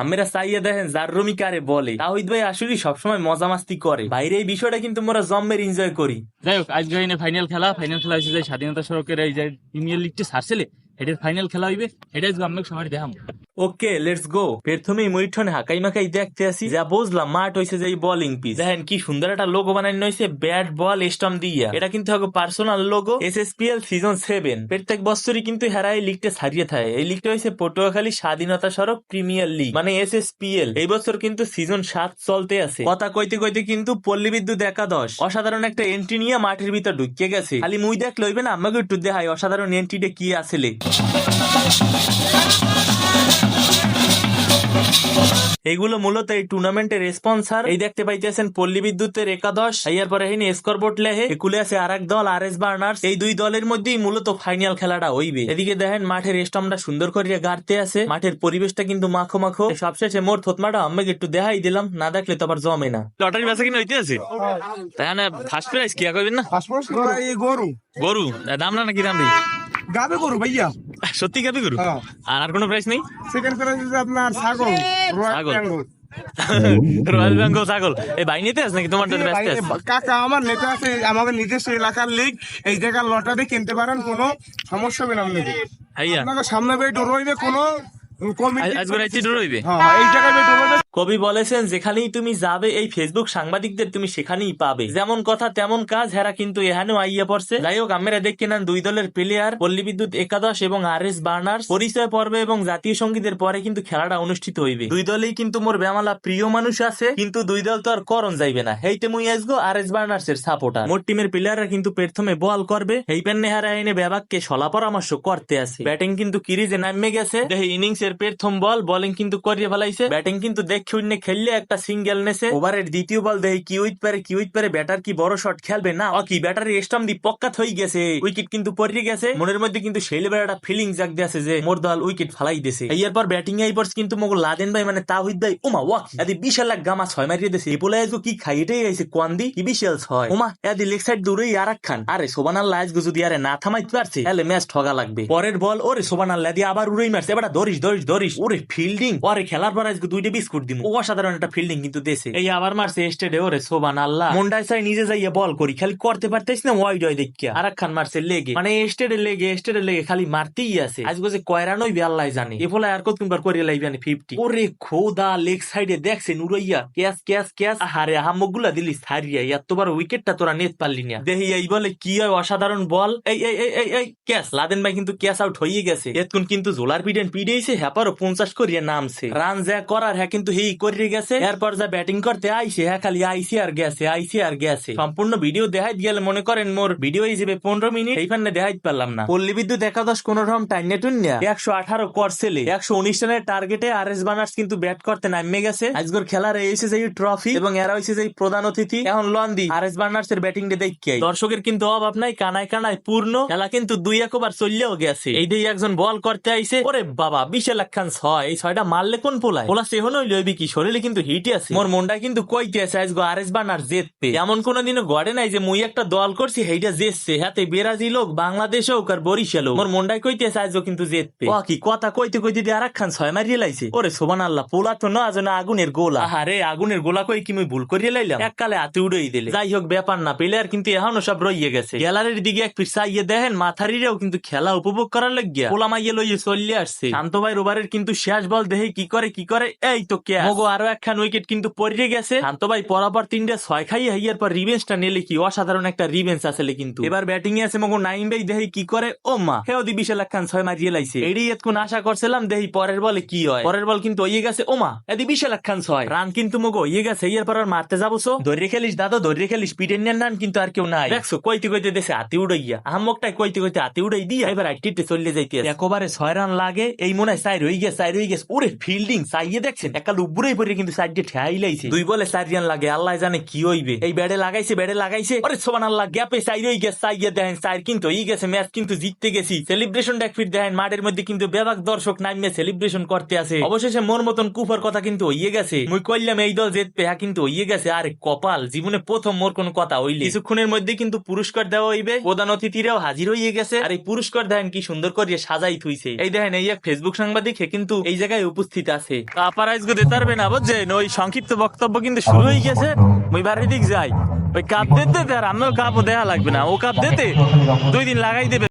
আমরা সাইয়া দেখেন, যার রমি কারে বলে। তাহিদ ভাই আসলে সবসময় মজা মাস্তি করে। বাইরে এই বিষয়টা কিন্তু আমরা জম্মের এনজয় করি। যাই হোক আজকে ফাইনাল খেলা। ফাইনাল খেলা হয়েছে স্বাধীনতা সড়কের এই যে প্রিমিয়ার লিগটি সারছেলে ফাইনাল খেলা হইবে। এটা আজকে আমরা সবাই দেখাম। ওকে লেটস গো প্রথমেই মইঠনে হাকাই মাকাই দেখতে আসি। যা বুঝলাম, মাঠ যে বলিং পিচ দেখেন কি সুন্দর একটা লোগো বানানো হয়েছে ব্যাট বল স্টাম দিয়া। এটা কিন্তু হবে পার্সোনাল লোগো সিজন সেভেন প্রত্যেক বছরই কিন্তু হেরা এই লিগটা থাকে। এই লিগটা হয়েছে পটুয়াখালী স্বাধীনতা সড়ক প্রিমিয়ার লিগ মানে এস এস পি এল এই বছর কিন্তু সিজন সাত চলতে আছে। কথা কইতে কইতে কিন্তু পল্লী বিদ্যুৎ একাদশ। অসাধারণ একটা এন্ট্রি নিয়ে মাঠের ভিতর ঢুকিয়ে গেছে। খালি মুই দেখ লইবে না আমাকে একটু দেখাই অসাধারণ এন্ট্রিটা কি আসলে। এগুলো মূলত এই টুর্নামেন্টের স্পন্সর। এই দেখতে পাইতেছেন পল্লী বিদ্যুতের একাদশ। এর পরে হেনি স্করবোর্ড লেহে একুলে আছে আর এক দল আর এস বার্নার্স। এই দুই দলের মধ্যেই মূলত ফাইনাল খেলাটা হইবে। এদিকে দেখেন মাঠের স্টমটা সুন্দর করিয়া গাড়তে আছে। মাঠের পরিবেশটা কিন্তু মাখো মাখো। সবশেষে মোর থতমাটা আমাকে একটু দেখাই দিলাম। না দেখলে তো আবার জমে না। লটারি বেচা কিনা হইতে আছে? তাই না ফার্স্ট প্রাইজ কি? করবেন না? গরু। গরু? দাম না নাকি দাম গাবে গরু ভাইয়া। সত্যি কাপি গরু? হ্যাঁ। আর আর কোনো প্রাইস নেই? সেকেন্ড প্রাইস হচ্ছে আপনার ছাগল ছাগল। রয়্যাল বেঙ্গল ছাগল। এই ভাই নিতে আছে নাকি? তোমার ব্যস্ত আছে। কাকা আমার নেতা আছে আমাদের নিজস্ব এলাকার লিগ। এই জায়গার লটারি কিনতে পারেন কোনো সমস্যা হবে না আপনাকে আপনাকে সামনে বেয়ে ডোর হইবে কোনো কমিটি আজ- আজকে রাইতে ডোর হইবে? হ্যাঁ এই জায়গায় বেয়ে ডোর হইবে। কবি বলেছেন, যেখানেই তুমি যাবে এই ফেসবুক সাংবাদিকদের তুমি সেখানেই পাবে। যেমন কথা, তেমন কাজ, হেরা কিন্তু এখানেও আইয়া পড়ছে। যাই হোক, আমরা দেখি নেন, দুই দলের প্লেয়ার পল্লী বিদ্যুৎ একাদশ এবং আর এস বার্নার্স। পরিচয় পর্বে এবং জাতীয় সঙ্গীতের পরে কিন্তু খেলাটা অনুষ্ঠিত হইবে। দুই দলেই কিন্তু মোর বেমালা প্রিয় মানুষ আছে, কিন্তু দুই দল তো আর করণ যাইবে না। হেইতে মুই আসব আর এস বার্নার্স এর সাপোর্টার মোট টিমের প্লেয়াররা কিন্তু প্রথমে বল করবে। এই পেন্নে হারা এনে বেবাককে সলা পরামর্শ করতে আছে। ব্যাটিং কিন্তু কিরিজে নামে গেছে। ইনিংস এর প্রথম বল বোলিং কিন্তু করিয়ে ফেলাইছে। ব্যাটিং কিন্তু দেখে উইনে খেললে একটা সিঙ্গেল নেছে। ওভারের দ্বিতীয় বল দেখে কি উইট পারে কি উইট পারে ব্যাটার কি বড় শট খেলবে না? ও কি ব্যাটারি স্টাম দি পক্কাত হয়ে গেছে। উইকেট কিন্তু পড়ে গেছে। মনের মধ্যে কিন্তু সেই লেভেল ফিলিং জাগ আছে যে, মোর দল উইকেট ফালাই দিছে। এরপর ব্যাটিং আই পড়ছে কিন্তু মগল লাদেন ভাই মানে তাহিদ ভাই ওমা ওয়া এদি বিশাল লাখ গামা ছয় মারিয়ে দিছে। এপোলা আজকে কি খাই এটাই আইছে কোয়ান্দি, কি বিশাল ছয়। ওমা এদি লেগ সাইড দূরেই আর খান। আরে, সোবানাল লাজ যদি আরে না থামাইতে পারছে, তাহলে ম্যাচ ঠগা লাগবে। পরের বল ওরে সোবানাল লাদি আবার উড়েই মারছে। এবার ধরিস ধরিস ধরিস ওরে ফিল্ডিং ওরে খেলার পর আজকে দুইটা বিস্কুট দিমু। ও অসাধারণ একটা ফিল্ডিং কিন্তু দেশে এই আবার মারছে স্টেডে ওরে সোবান আল্লাহ। মুন্ডাই সাই নিজে যাইয়া বল করি খালি করতে পারতেছ না ওয়াইড হয় দেখিয়া। আর খান মারছে লেগে। মানে স্টেডে লেগে স্টেডে লেগে খালি মারতেই আছে। কয়রা নই আল্লাহ জানে। এ ফলে আর কতবার করে ফিফটি ওরে খোদা লেগ সাইডে দেখছে নুরাইয়া। Catch catch catch. হারে দিলি সারিয়া এতবার উইকেটটা তোরা নেত পারলি না। দেখি এই বলে কি হয় অসাধারণ বল। এই এই এই এই ক্যাচ। লাদেন ভাই কিন্তু ক্যাচ আউট হয়ে গেছে। এতক্ষণ কিন্তু জোলার পিডেন পিডেছে হ্যাপারও পঞ্চাশ করিয়া নামছে। রান যা করার হ্যাঁ কিন্তু হেই করিয়ে গেছে। এরপর যা ব্যাটিং করতে আইসে হ্যাঁ খালি আইসি আর গেছে আইসি আর গেছে। সম্পূর্ণ ভিডিও দেখাই গেলে মনে করেন মোর ভিডিও হিসেবে পনেরো মিনিট। দেখাইতে পারলাম না। পল্লী বিদ্যুৎ একাদশ কোন রকম টাইনে টুন্যা একশো আঠারো একশো উনিশ রানের টার্গেটে আর এস বানার্স কিন্তু ব্যাট করতে নামে গেছে। আজকের খেলার যে ট্রফি এবং এরা হয়েছে যে প্রধান অতিথি। এখন লন্দি আর এস বার্নার্স এর ব্যাটিং দেখে দর্শকের কিন্তু অভাব নাই কানায় কানায় পূর্ণ। খেলা কিন্তু দুই একবার চললেও গেছে। এই দিয়ে একজন বল করতে আইছে। ওরে বাবা বিশাল একখান ছয় এই ছয়টা মারলে কোন পোলায়? পোলা সেহন হইলে কি শরীরে কিন্তু হিটই আছে? মোর মনটা কিন্তু কইতে আছে আর এস জেততে এমন কোন দিনও গড়ে নাই যে মুই একটা দল করছি হেইটা জেতছে হাতে বেরাজিল হোক বাংলাদেশ হোক আর বরিশাল হোক। মোর মনটাই কইতে আছে আজগো কিন্তু জেততে ও কি কথা কইতে কইতে দিয়ে একখান ছয় মারিয়ে লাইছে? ওরে সোবান আল্লাহ পোলা তো না আগুনের গোলা। আরে আগুনের গোলা কই কি মুই ভুল করিয়ে লাইলাম? এককালে হাতে উড়েই দিলে। যাই হোক ব্যাপার না প্লেয়ার কিন্তু এখনও সব রইয়ে গেছে। গ্যালারির দিকে এক পিস চাইয়ে দেখেন মাথারিরেও কিন্তু খেলা উপভোগ করার লাগিয়া। পোলা মাইয়ে লইয়ে চলিয়ে আসছে। শান্ত ভাই রোবারের কিন্তু শেষ বল দেহে কি করে কি করে? এই তো কে মগো আরও একখান উইকেট কিন্তু পড়ে গেছে। শান্ত ভাই পরাপর তিনটা ছয় খাইয়ে হাইয়ার পর রিভেন্সটা নিলে কি? অসাধারণ একটা রিভেন্স আসলে কিন্তু। এবার ব্যাটিং এ আছে মগো নাইম ভাই দেহে কি করে। ও মা হেও দি বিশাল একখান ছয় মারিয়ে লাইছে। এডি এতক্ষণ আশা করছিলাম দেহি পরের বলে কি হয়। পরের বল কিন্তু ইয়ে গেছে। ও মা এদি বিশাল একখান ছয়। রান কিন্তু মগো ইয়ে গেছে ইয়ার পর আর মারতে যাব সো। ধরে খেলিস দাদা ধরে খেলিস। পিটেন রান কিন্তু আর কেউ নাই। দেখছ কইতে কইতে দেশে হাতি উড়াইয়া আহমকটাই কইতে কইতে হাতি উড়াই দিয়া এবার আইটিতে চলে যাইতে একবারে ছয় রান লাগে এই মনে হয় সাই রই গেছে সাইড রই গেছে। ওরে ফিল্ডিং সাইয়ে দেখছেন একাল উপরেই পরে কিন্তু সাইডে ঠেয়াই লাইছে। দুই বলে চার লাগে, আল্লাহ জানে কি হইবে। এই ব্যাটে লাগাইছে ব্যাটে লাগাইছে। আরে সোমান আল্লাহ গ্যাপে সাইড হয়ে গেছে সাইয়ে দেখেন সাইড কিন্তু ই গেছে, ম্যাচ কিন্তু জিততে গেছি। সেলিব্রেশন দেখ ফির দেখেন, মাঠের মধ্যে কিন্তু ব্যাপক দর্শক নামিয়ে সেলিব্রেশন করতে আছে। অবশেষে মোর মতন কুফার কথা কিন্তু হইয়ে গেছে। মুই কইলাম, এই দল জেতবে হ্যাঁ কিন্তু হইয়ে গেছে। আরে কপাল, জীবনে প্রথম মোর কোন কথা হইলে। কিছুক্ষণের মধ্যে কিন্তু পুরস্কার দেওয়া হইবে। প্রধান অতিথিরাও হাজির হইয়ে গেছে। আর এই পুরস্কার দেখেন, কি সুন্দর করে সাজাই থুইছে। এই দেখেন, এই এক ফেসবুক সাংবাদিক কিন্তু এই জায়গায় উপস্থিত আছে। কাপারাইজ গো দিতে পারবে না, বুঝছেন? ওই সংক্ষিপ্ত বক্তব্য কিন্তু শুরু হয়ে গেছে। ওই বাড়ির দিক যাই। ওই কাপ দিতে আর আমিও কাপও দেয়া লাগবে না। ও কাপ দিতে দুই দিন লাগাই দেবে।